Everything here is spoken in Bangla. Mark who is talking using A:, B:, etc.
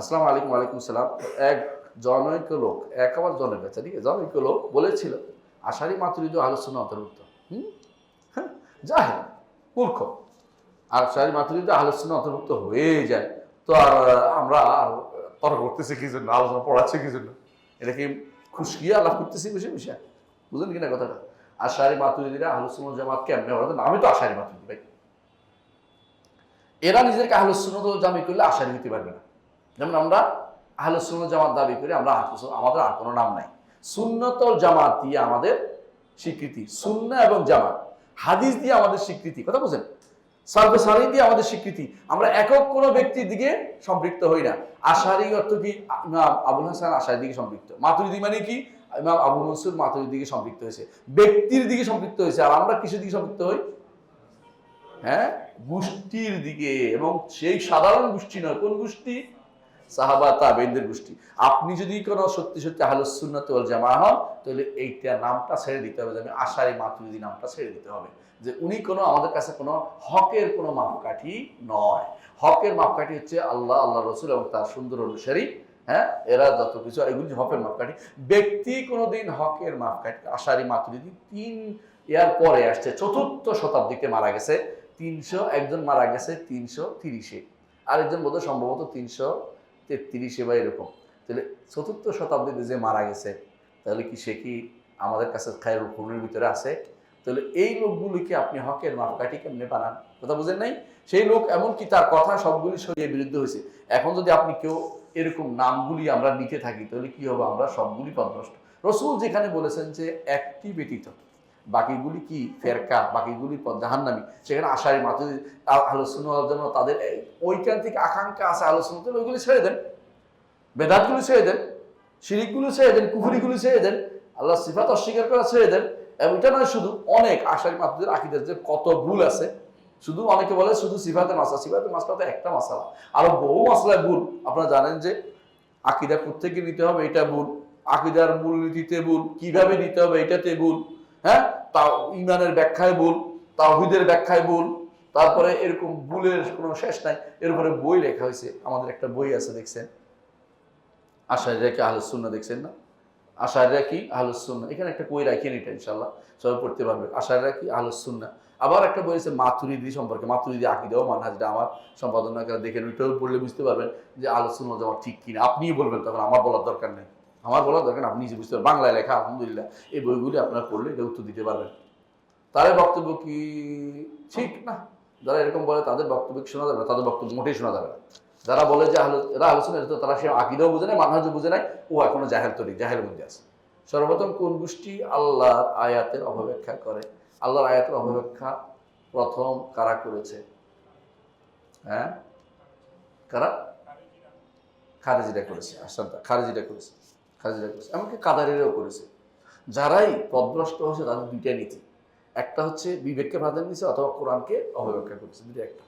A: আসসালামু আলাইকুম, ওয়ালাইকুম সালাম। এক জনৈক লোক, এক আবার জনের কাছে ঠিক আছে? জনৈক লোক বলেছিল আষাঢ়ি মাতুরিদ আলোচনা অন্তর্ভুক্ত। হুম? হ্যাঁ জাহেল মূর্খ। আষাঢ়ি মাতুরিদ আলোচনা অন্তর্ভুক্ত হয়ে যায়। তো আর আমরা আর তর্ক করতেছি কি জন্য? আলোচনা পড়াচ্ছে কি জন্য? এটা কি খুশকি আলাপ করতেছি বসে বসে বুঝলেন কিনা কথাটা? আষাঢ়ি মাতুরিদিরা আলোচনা জামাত কেমনে ওরা তো নামই তো আষাঢ়ি মাতুরিদি ভাই। এরা নিজেদেরকে আহলুসুন্নত জামি করলে আশারি হতে পারবে না। যেমন আমরা আহলুসুন্নত জামাত দাবি করি, আমরা আমাদের আর কোনো নাম নাই। সুন্নতল জামাত দিয়ে আমাদের স্বীকৃতি, সুন্না এবং জামাত। হাদিস দিয়ে আমাদের স্বীকৃতি, কথা বলছেন? সালফে সালি দিয়ে আমাদের স্বীকৃতি। আমরা একক কোনো ব্যক্তির দিকে সম্পৃক্ত হই না। আশারি অর্থ কি? আবুল হাসান আশারির দিকে সম্পৃক্ত। মাতুরিদি মানে কি? ইমাম আবু মনসুর মাতুরির দিকে সম্পৃক্ত হয়েছে। ব্যক্তির দিকে সম্পৃক্ত হয়েছে। আর আমরা কিসের দিকে সম্পৃক্ত হই? হ্যাঁ? গোষ্ঠীর দিকে। এবং সেই সাধারণ গোষ্ঠী নয়। কোন গোষ্ঠী? সাহাবা তাবেনদের গোষ্ঠী। আপনি যদি কোনো সত্যি সত্যি আহলুসুন্নাত ওয়াল জামা হন, তাহলে এইটা নামটা ছেড়ে দিতে হবে যে আমি মাতুরিদি নামটা ছেড়ে দিতে হবে। যে উনি কোনো, আমাদের কাছে কোনো হকের কোনো মাপকাঠি নয়। হকের মাপকাঠি হচ্ছে আল্লাহ আল্লাহ রসুল এবং তার সুন্দর অনুসারী হ্যাঁ? এরা যত কিছু, এগুলি হকের মাপকাঠি। ব্যক্তি কোনোদিন হকের মাপকাঠি, আশারি মাতুরিদি তিন ইয়ার পরে আসছে, চতুর্থ শতাব্দীতে মারা গেছে। তিনশো, একজন মারা গেছে তিনশো তিরিশে। আরেকজন বোধ সম্ভবত তিনশো তেত্রিশে বা এরকম। তাহলে চতুর্থ শতাব্দীতে যে মারা গেছে, তাহলে কি সে কি আমাদের কাছে খায়ের খুনের ভিতরে আছে? তাহলে এই লোকগুলিকে আপনি হকের মাপকাঠি কেমনে বানান? কথা বুঝেন নাই? সেই লোক এমনকি তার কথা সবগুলি সরিয়ে বিরুদ্ধে হয়েছে। এখন যদি আপনি কেউ এরকম নামগুলি আমরা নিতে থাকি, তাহলে কি হবে? আমরা সবগুলি পদভ্রষ্ট। রসুল যেখানে বলেছেন যে, একটি ব্যতীত বাকিগুলি কি? ফেরকা, বাকিগুলি জাহান্নামি। সেখানে আশারি মাতুরি আলোচনা জন্য তাদের ঐকান্তিক আকাঙ্ক্ষা আছে আলোচনা ওইগুলি ছেড়ে দেন। বেদাতগুলি ছেড়ে দেন, শিরিকগুলো ছেড়ে দেন, কুফুরিগুলি ছেড়ে দেন আল্লাহ সিফাত অস্বীকার করা ছেড়ে দেন। এবং এটা নয় শুধু, অনেক আশারি মাতুদের আকিদের যে কত ভুল আছে, শুধু অনেকে বলে শুধু সিফাতে মাসা সিফাতে মাসলা তো একটা মশালা আরও বহু মশলায় ভুল। আপনারা জানেন যে আকিদা কোথেকে নিতে হবে, এটা ভুল। আকিদার মূলনীতিতে ভুল। কীভাবে নিতে হবে, এটাতে ভুল। হ্যাঁ? তা ইমানের ব্যাখ্যায় ভুল, তাওহিদের ব্যাখ্যায় ভুল, তারপরে এরকম ভুলের কোনো শেষ নাই। এর উপরে বই লেখা হয়েছে, আমাদের একটা বই আছে, দেখছেন? আশারিরা কি আহলুসুন্না দেখছেন না? আশারিরা কি আহলুসুন্না এখানে একটা বই রাখিয়ে নিটা ইনশাল্লাহ সবাই পড়তে পারবে। আশারিরা কি আহলুসুন্না আবার একটা বই আছে, মাতুরিদি সম্পর্কে, মাতুরিদি আকিদাও মানহাজটা আমার সম্পাদনা করে দেখেন, ওইটাও পড়লে বুঝতে পারবেন যে আলোচনা যাওয়া ঠিক কিনা। আপনিই বলবেন তখন, আমার বলার দরকার নেই। আমার বলা দরকার আপনি নিজে বুঝতে বাংলায় লেখা, আলহামদুলিল্লাহ। এই বইগুলি আপনারা পড়লে এটা উত্তর দিতে পারবেন। তার বক্তব্য কি ঠিক? না। যারা এরকম বলে, তাদের বক্তব্য শোনা যাবে না? তাদের বক্তব্য মোটেই শোনা যাবে না। যারা বলে যে এরা আলোচনা এটা তারা সে আকিদাও বুঝে নাই, মানহাজও বুঝে নাই, ও এখনও জাহেল তৈরি জাহেল মধ্যে আছে। সর্বপ্রথম কোন গোষ্ঠী আল্লাহর আয়াতের অপব্যাখ্যা করে? আল্লাহর আয়াতের অপব্যাখ্যা প্রথম কারা করেছে? হ্যাঁ? কারা? খারেজিরা করেছে আসান্তা খারেজিরা করেছে। খারেজিরা করেছে এমনকি কাদারিরাও করেছে। যারাই পদভ্রষ্ট হয়েছে তাদের দুইটা নীতি। একটা হচ্ছে বিবেককে প্রাধান্য দিচ্ছে অথবা কোরআনকে অবব্যাখ্যা করেছে দুটো একটা।